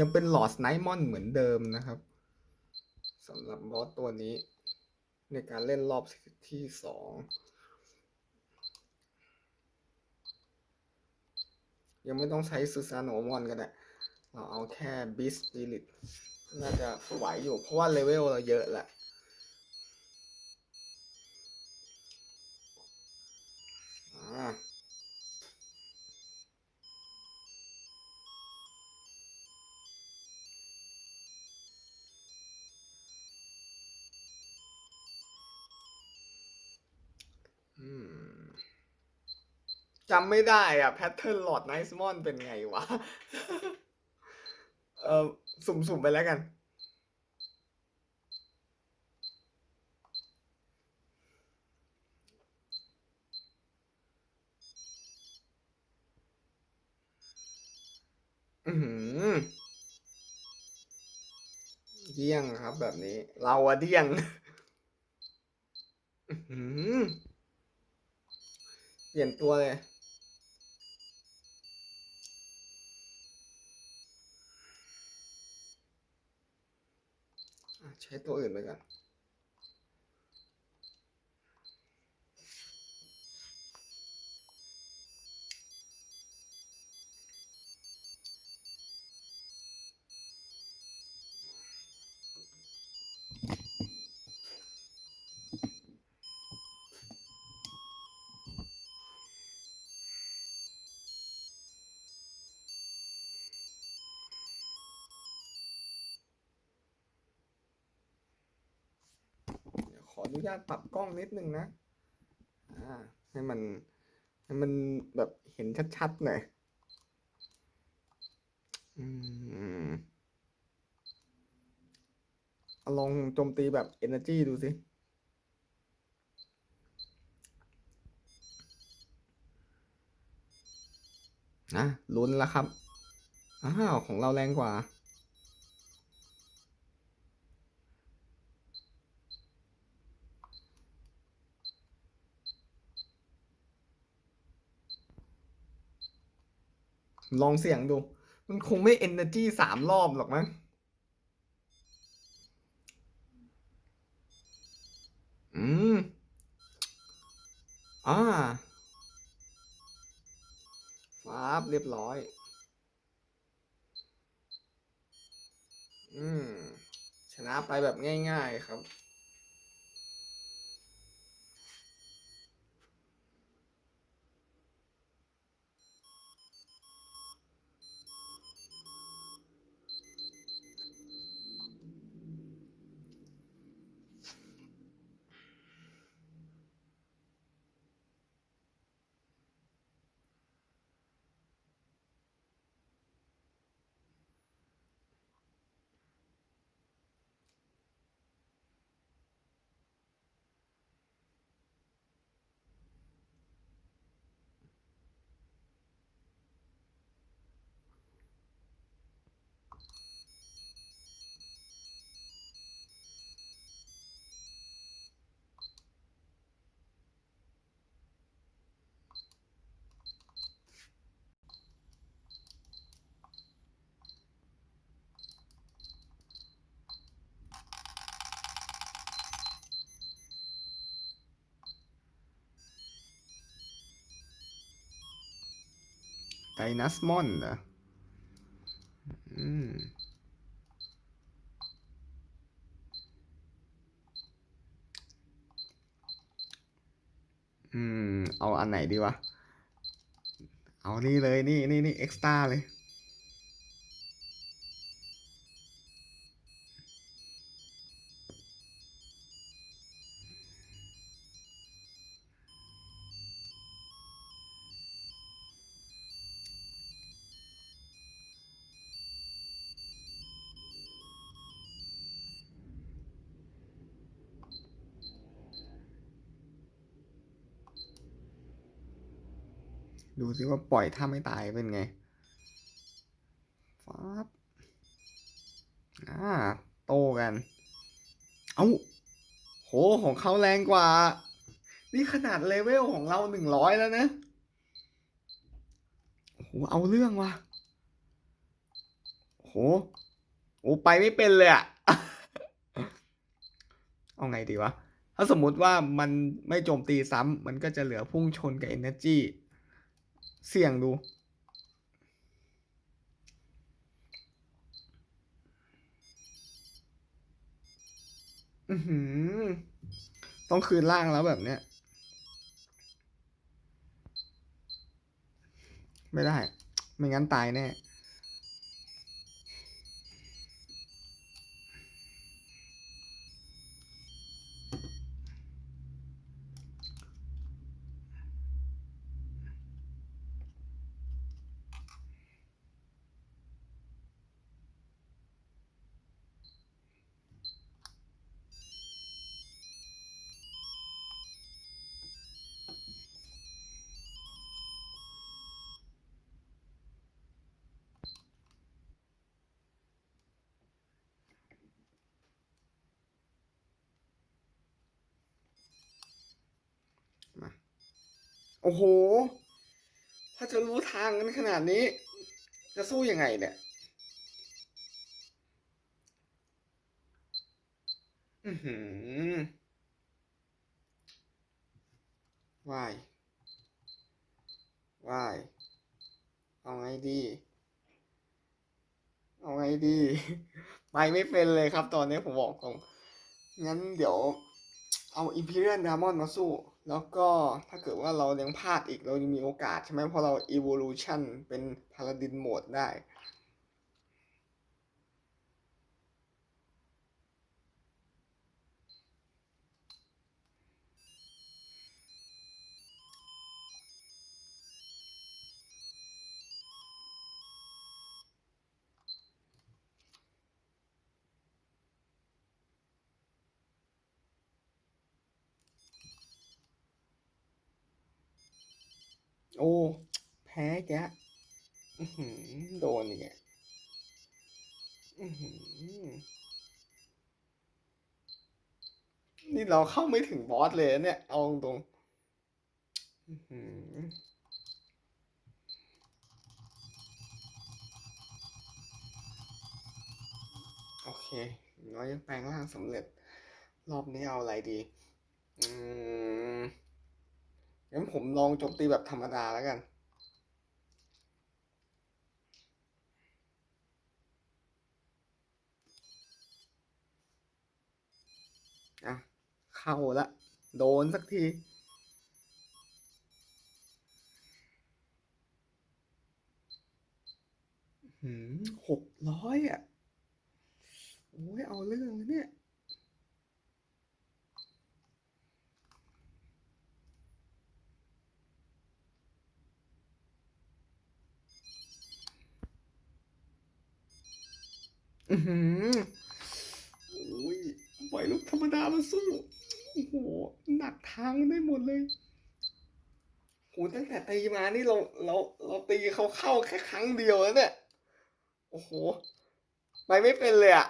ยังเป็นหลอดไนมอนเหมือนเดิมนะครับสำหรับบอสตัวนี้ ในการเล่นรอบที่สองยังไม่ต้องใช้ซูซานโนมอนก็ได้เราเอาแค่บิสติลิตน่าจะไหวอยู่เพราะว่าเลเวลเราเยอะแหละ จำไม่ได้อะแพทเทิร์นหลอดไนซ์มอนเป็นไงวะ เออสุ่มๆไปแล้วกัน อือหือเดี้ยงครับแบบนี้ เราอะเดี้ยง อื้อหือเปลี่ยนตัวเลย ใช้ตัวอื่นไปก่อน ออนุญาตปรับกล้องนิดนึงนะอ่าให้มันให้มันแบบเห็นชัดๆหน่อยอืมเอลองโจมตีแบบ Energy ดูสินะลุ้นแล้วครับ อ้าว ของเราแรงกว่า ลองเสี่ยงดู มันคงไม่ Energy สามรอบหรอกมั้งอืม อ่าฟ้าบเรียบร้อย อืม ชนะไปแบบง่าย ๆ ครับ ดนัสมอนเหรออืมอืม เอาอันไหนดีวะ เอานี่เลย นี่นี่นี่เอ็กซ์ต้าเลย ดูสิว่าปล่อยถ้าไม่ตายเป็นไงฟ้าบอ่า โตกัน เอ้า โห ของเขาแรงกว่า นี่ขนาดเลเวลของเราหนึ่งร้อยแล้วนะ โห เอาเรื่องว่ะโหโห โอ้ไปไม่เป็นเลยอะเอาไงดีวะ ถ้าสมมุติว่ามันไม่โจมตีซ้ำ มันก็จะเหลือพุ่งชนกับ Energy เสี่ยงดู อือหือ ต้องคืนร่างแล้วแบบเนี้ย ไม่ได้ ไม่งั้นตายแน่ โอ้โห ถ้าจะรู้ทางกันขนาดนี้ จะสู้ยังไงเนี่ยอือหือวายวาย เอาไงดี เอาไงดี ไปไม่เป็นเลยครับตอนนี้ผมบอกตรง งั้นเดี๋ยวเอา Imperial Diamond มาสู้ แล้วก็ถ้าเกิดว่าเรายังพลาดอีกเรายังมีโอกาสใช่ไหมเพราะเรา Evolution เป็น Paladin Mode ได้ โอ้ แพ้แกอือหือโดนอีกอะอื้อหือนี่เราเข้าไม่ถึงบอสเลยเนี่ย เอาตรงอือหือโอเคอย่างน้อยแปลงร่างสำเร็จ รอบนี้เอาอะไรดี อืม งั้นผมลองโจมตีแบบธรรมดาแล้วกัน อะ เข้าละ โดนสักทีหืมหกร้อยอะ โอ้ยเอาเรื่องเนี่ย อือหือโอ้ยปล่อยลูกธรรมดามาสู้ โอ้โห หนักทางได้หมดเลยโหตั้งแต่ตีมานี่เราเราเราตีเขาเข้าแค่ครั้งเดียวแล้วเนี่ย โอ้โห ไปไม่เป็นเลยอะ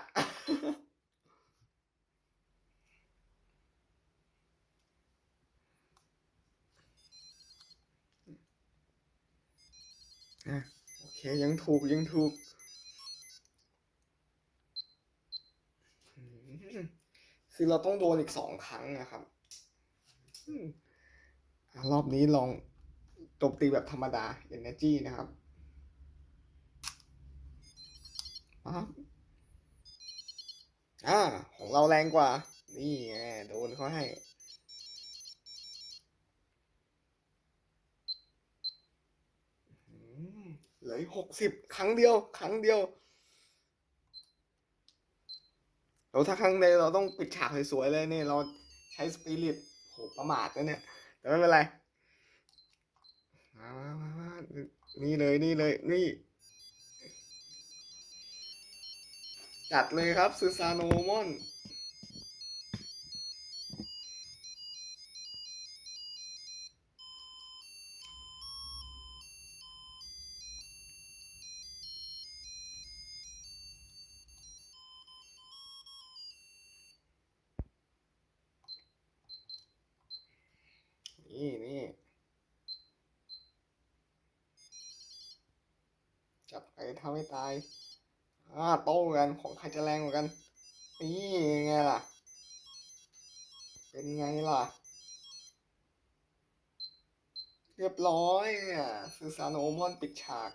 อะโอเคยังถูกยังถูก อืม คือเราต้องโดนอีกสองครั้งนะครับอืมอะรอบนี้ลองโจมตีแบบธรรมดา Energy นะครับปั๊บอ่า ของเราแรงกว่า นี่ไงโดนเขาให้อืมเหลือหกสิบครั้งเดียว ครั้งเดียว เราถ้าข้างในเราต้องปิดฉากสวยๆเลยเนี่ยเราใช้สปิริตโหประมาทนะเนี่ย แต่ไม่เป็นไรมามามามานี่เลยนี่เลยนี่ จัดเลยครับซูซานโอมอน ทำให้ตาย อ่าโต้กันของใครจะแรงกว่ากัน นี่ไงล่ะ เป็นไงล่ะ เรียบร้อยอะซูซานโอมอนปิดฉาก